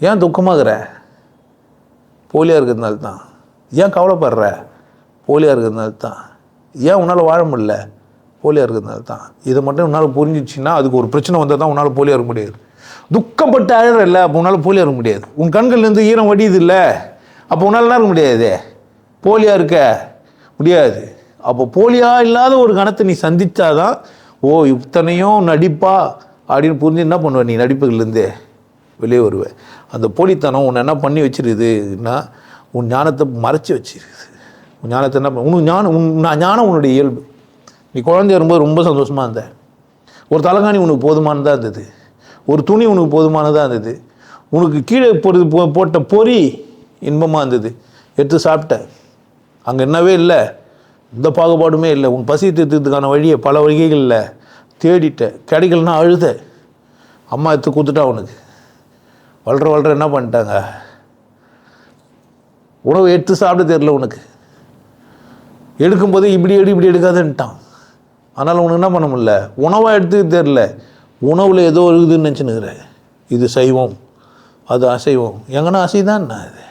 ஏன் துக்கமாகற? போலியாக இருக்கிறதுனால தான் ஏன் கவலைப்படுற? போலியாக இருக்கிறதுனால தான் ஏன் உன்னால் வாழ முடியல? போலியாக இருக்கிறதுனால தான் இதை மட்டும் உன்னால் புரிஞ்சிச்சின்னா அதுக்கு ஒரு பிரச்சனை வந்தால் தான் உன்னால் போலியாக இருக்க முடியாது. துக்கப்பட்டு அழற இல்லை அப்போ உன்னால் போலியாக இருக்க முடியாது. உன் கண்கள்லேருந்து ஈரம் வடியுது இல்லை? அப்போ உன்னால் என்ன இருக்க முடியாது? போலியாக இருக்க முடியாது. அப்போ போலியா இல்லாத ஒரு கணத்தை நீ சந்தித்தாதான் ஓ இத்தனையும் நடிப்பா அப்படின்னு புரிஞ்சு என்ன பண்ணுவ நீ நடிப்புகள்லேருந்தே? வெளியே வருவேன். அந்த போலித்தனம் உன்னை என்ன பண்ணி வச்சிருக்குதுன்னா உன் ஞானத்தை மறைச்சி வச்சிருக்குது. உன் ஞானத்தை என்ன பண்ண உன் ஞானம் உன் நான் ஞானம் உன்னுடைய இயல்பு. நீ குழந்தை வரும்போது ரொம்ப சந்தோஷமாக இருந்த. ஒரு தலைகாணி உனக்கு போதுமானதாக இருந்தது. ஒரு துணி உனக்கு போதுமானதாக இருந்தது. உனக்கு கீழே போடுறது போ போட்ட பொறி இன்பமாக இருந்தது. எடுத்து சாப்பிட்ட அங்கே என்னவே இல்லை. எந்த பாகுபாடுமே இல்லை. உன் பசி தீர்த்ததுக்கான வழியை பல வழிகளில் தேடிட்ட கிடைக்கலன்னா அழுத அம்மா எடுத்து கொடுத்துட்டா உனக்கு. வளர வளர என்ன பண்ணிட்டாங்க? உணவு எடுத்து சாப்பிட தெரில உனக்கு. எடுக்கும்போது இப்படி எடு இப்படி எடுக்காதுன்ட்டான். அதனால் உனக்கு என்ன பண்ண முடியல? உணவாக எடுத்துக்க தெரில உணவில் ஏதோ இருக்குதுன்னு நினச்சினுக்கிற இது சைவம் அது அசைவம். எங்கன்னா அசைதான் இது